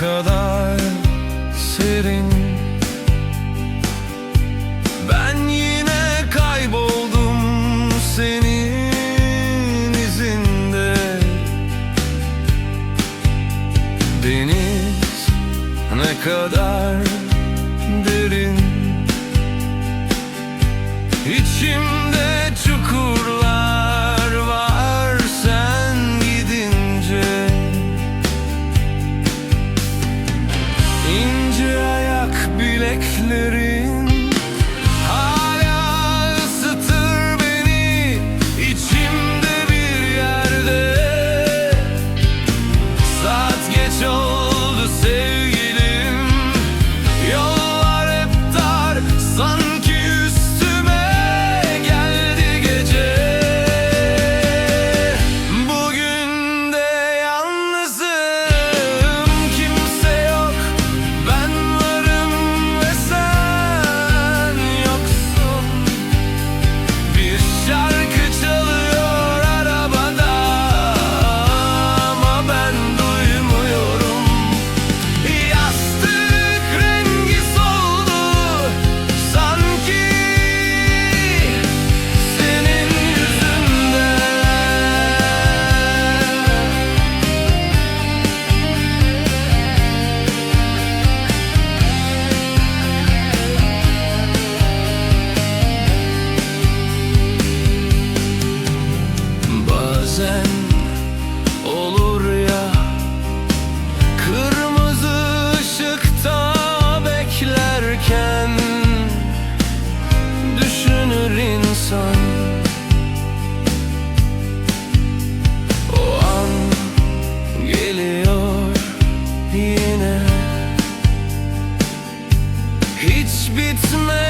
kadar serin. Ben yine kayboldum senin izinde. Deniz ne kadar derin. İçimde Christmas